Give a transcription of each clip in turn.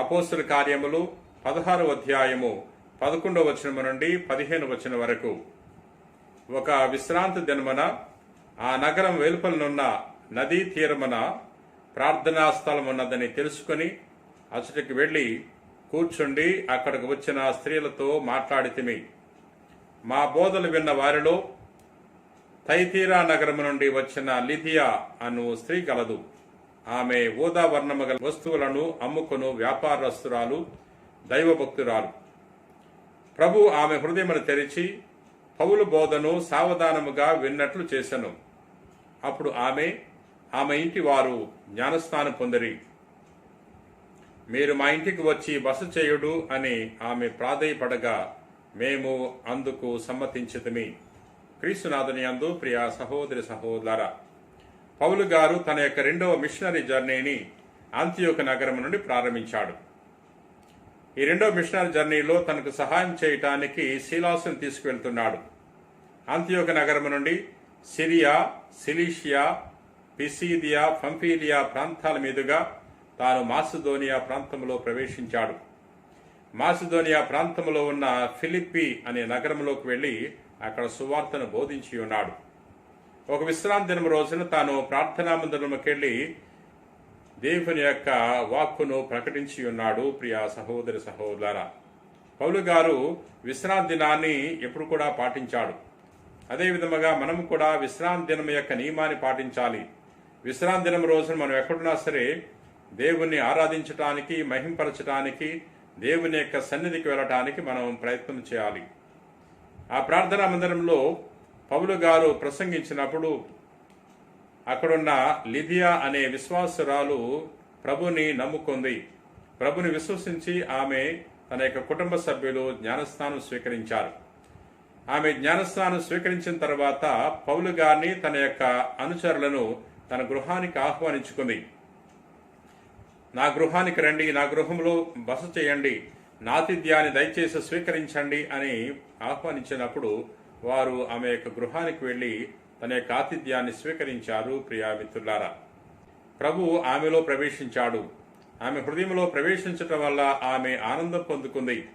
అపోస్తుల కార్యములు పదహారు అధ్యాయము పదకొండవ వచనము నుండి పదిహేను వచనం వరకు. ఒక విశ్రాంతి దినమున ఆ నగరం వెలుపలనున్న నదీ తీరమున ప్రార్థనా స్థలం ఉన్నదని తెలుసుకొని అచ్చటికి వెళ్ళి కూర్చుండి అక్కడికి వచ్చిన స్త్రీలతో మాట్లాడితిమి మా బోధలు విన్న వారిలో తైతీరా నగరము నుండి వచ్చిన లిథియా అను స్త్రీ కలదు. ఆమె ఊదా వర్ణము గల వస్తువులను అమ్ముకొను వ్యాపారస్తురాలు దైవభక్తురాలు. ప్రభు ఆమె హృదయమును తెరిచి పౌలు బోధను సావధానముగా విన్నట్లు చేశాను అప్పుడు ఆమె ఆమె ఇంటి వారు జ్ఞానస్నానం పొందిరి. మీరు మా ఇంటికి వచ్చి బస చేయుడు అని ఆమె ప్రాధేయపడగా మేము అందుకు సమ్మతించితమి క్రీస్తునాథుని అందు ప్రియ సహోదరి సహోదర పౌలు గారు తన యొక్క రెండవ మిషనరీ జర్నీని అంత్యోక నగరం నుండి ప్రారంభించాడు. ఈ రెండవ మిషనరీ జర్నీలో తనకు సహాయం చేయటానికి శీలాసును తీసుకువెళ్తున్నాడు. అంత్యోక నగరం నుండి సిరియా సిలీషియా పిసీదియా పంఫీలియా ప్రాంతాల మీదుగా తాను మాసిదోనియా ప్రాంతంలో ప్రవేశించాడు. మాసిదోనియా ప్రాంతంలో ఉన్న ఫిలిప్పి అనే నగరంలోకి వెళ్ళి అక్కడ సువార్తను బోధించి ఉన్నాడు. ఒక విశ్రాంతి దినం రోజున తాను ప్రార్థనా మందిరంకెళ్ళి దేవుని యొక్క వాక్కును ప్రకటించి ఉన్నాడు ప్రియ సహోదరి సహోదర. పౌలు గారు విశ్రాంతి దినాన్ని ఎప్పుడు కూడా పాటించాడు. అదేవిధముగా మనం కూడా విశ్రాంతి దినం యొక్క నియమాన్ని పాటించాలి. విశ్రాంతి దినం రోజున మనం ఎక్కడున్నా సరే దేవుణ్ణి ఆరాధించటానికి మహింపరచటానికి దేవుని యొక్క సన్నిధికి వెళ్ళటానికి మనం ప్రయత్నం చేయాలి. ఆ ప్రార్థనా మందిరంలో పౌలు గారు ప్రసంగించినప్పుడు అక్కడున్న లిథియా అనే విశ్వాసురాలు ప్రభుని నమ్ముకుంది. ప్రభుని విశ్వసించి ఆమె తన యొక్క కుటుంబ సభ్యులు జ్ఞానస్నానం స్వీకరించారు. ఆమె జ్ఞానస్నానం స్వీకరించిన తర్వాత పౌలు గారిని తన యొక్క అనుచరులను తన గృహానికి ఆహ్వానించుకుంది. నా గృహానికి రండి నా గృహంలో బస చేయండి నాతిథ్యాన్ని దయచేసి స్వీకరించండి అని ఆహ్వానించినప్పుడు వారు ఆమె యొక్క గృహానికి వెళ్ళి తన యొక్క ఆతిథ్యాన్ని స్వీకరించారు ప్రియామిత్రులారా ప్రభు ఆమెలో ప్రవేశించాడు. ఆమె హృదయంలో ప్రవేశించటం వల్ల ఆమె ఆనందం పొందుకుంది.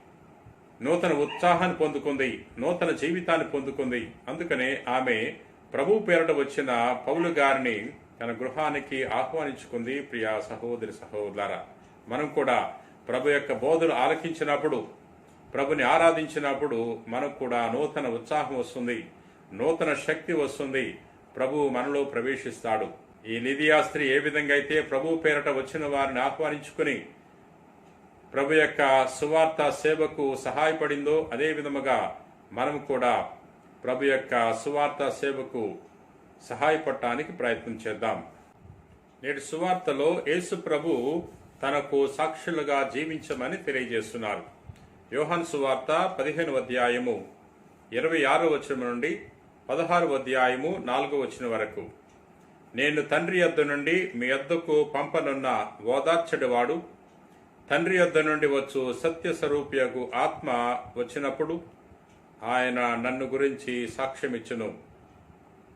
నూతన ఉత్సాహాన్ని పొందుకుంది. నూతన జీవితాన్ని పొందుకుంది. అందుకనే ఆమె ప్రభు పేరట వచ్చిన పౌలు గారిని తన గృహానికి ఆహ్వానించుకుంది ప్రియా సహోదరి సహోదర మనం కూడా ప్రభు యొక్క బోధలు ఆలకించినప్పుడు ప్రభుని ఆరాధించినప్పుడు మనకు కూడా నూతన ఉత్సాహం వస్తుంది నూతన శక్తి వస్తుంది. ప్రభు మనలో ప్రవేశిస్తాడు. ఈ నిధియాస్త్రి ఏ విధంగా అయితే ప్రభు పేరట వచ్చిన వారిని ఆహ్వానించుకుని ప్రభు యొక్క సువార్త సేవకు సహాయపడిందో అదే విధముగా మనం కూడా ప్రభు యొక్క సువార్త సేవకు సహాయపడటానికి ప్రయత్నం చేద్దాం. నేటి సువార్తలో యేసు ప్రభు తనకు సాక్షులుగా జీవించమని తెలియజేస్తున్నారు. యోహాన్ సువార్త పదిహేను అధ్యాయము ఇరవై ఆరు వచనం నుండి పదహారు అధ్యాయము నాలుగో వచనం వరకు. నేను తండ్రి యొద్ద నుండి మీ యొద్దకు పంపనున్న ఓదార్చడివాడు తండ్రి యొద్ద నుండి వచ్చు సత్య స్వరూపియకు ఆత్మ వచ్చినప్పుడు ఆయన నన్ను గురించి సాక్ష్యమిచ్చును.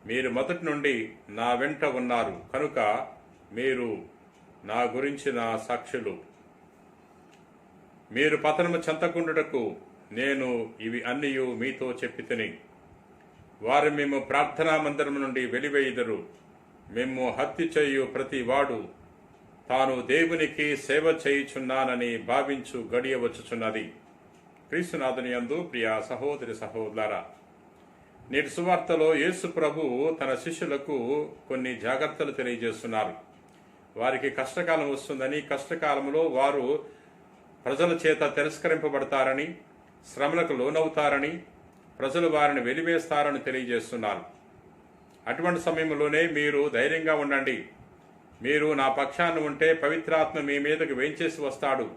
మీరు మొదటి నుండి నా వెంట ఉన్నారు కనుక మీరు నా గురించిన సాక్షులు. మీరు పతనము చెంతకుండుటకు నేను ఇవి అన్నీ మీతో చెప్పి తిని వారు మేము ప్రార్థనా మందిరం నుండి వెలివేయుదరు. మేము హత్య చేయు ప్రతి వాడు తాను దేవునికి సేవ చేయుచున్నానని భావించు గడియ వచ్చుచున్నది. క్రీస్తునాథుని అందు ప్రియ సహోదరి సహోదరా నేటి సువార్తలో యేసు ప్రభు తన శిష్యులకు కొన్ని జాగ్రత్తలు తెలియజేస్తున్నారు. వారికి కష్టకాలం వస్తుందని కష్టకాలంలో వారు ప్రజల చేత తిరస్కరింపబడతారని శ్రమలకు లోనవుతారని ప్రజలు వారిని వెలివేస్తారని తెలియజేస్తున్నారు. అటువంటి సమయంలోనే మీరు ధైర్యంగా ఉండండి. మీరు నా పక్షాన్ని ఉంటే పవిత్రాత్మ మీ మీదకు వేంచేసి వస్తాడు.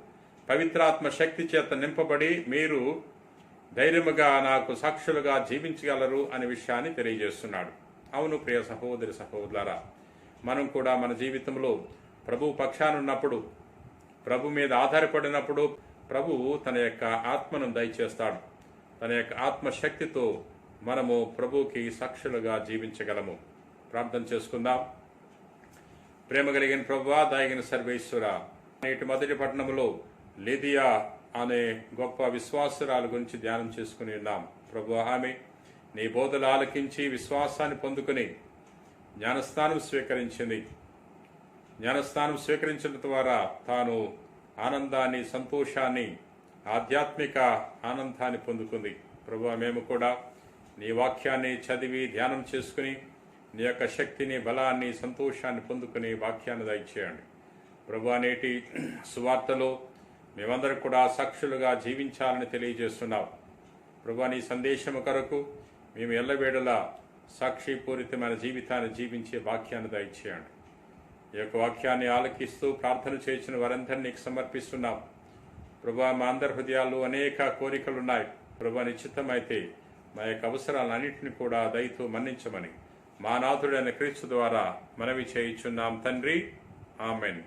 పవిత్రాత్మ శక్తి చేత నింపబడి మీరు ధైర్యముగా నాకు సాక్షులుగా జీవించగలరు అనే విషయాన్ని తెలియజేస్తున్నాడు. అవును ప్రియ సహోదరి సహోదరులారా మనం కూడా మన జీవితంలో ప్రభు పక్షానున్నప్పుడు ప్రభు మీద ఆధారపడినప్పుడు ప్రభు తన యొక్క ఆత్మను దయచేస్తాడు. తన యొక్క ఆత్మశక్తితో మనము ప్రభుకి సాక్షులుగా జీవించగలము. ప్రార్థన చేసుకుందాం. ప్రేమ కలిగిన ప్రభువా దాగిన సర్వేశ్వర నేటి మొదటి పట్టణంలో లిదియా అనే గొప్ప విశ్వాసురాల గురించి ధ్యానం చేసుకుని ఉన్నాం. ప్రభు ఆమె. నీ బోధలు ఆలకించి విశ్వాసాన్ని పొందుకుని జ్ఞానస్థానం స్వీకరించింది. జ్ఞానస్థానం స్వీకరించడం ద్వారా తాను ఆనందాన్ని సంతోషాన్ని ఆధ్యాత్మిక ఆనందాన్ని పొందుకుంది. ప్రభు మేము కూడా నీ వాక్యాన్ని చదివి ధ్యానం చేసుకుని నీ యొక్క శక్తిని బలాన్ని సంతోషాన్ని పొందుకుని వాక్యాన్ని దయచేయండి ప్రభు నేటి సువార్తలో మేమందరం కూడా సాక్షులుగా జీవించాలని తెలియజేస్తున్నాం. ప్రభు నీ సందేశము కొరకు మేము ఎల్లవేళలా సాక్షిపూరితమైన జీవితాన్ని జీవించే వాక్యాన్ని దయచేయండి ఈ యొక్క వాక్యాన్ని ఆలకిస్తూ ప్రార్థన చేసిన వారందరినీ నీకు సమర్పిస్తున్నాం. ప్రభా మా అందరి హృదయాల్లో అనేక కోరికలు ఉన్నాయి ప్రభా నిశ్చితమైతే మా యొక్క అవసరాలన్నింటినీ కూడా దయతో మన్నించమని మా నాథుడైన క్రీస్తు ద్వారా మనవి చేయించున్నాం తండ్రి. ఆమెన్.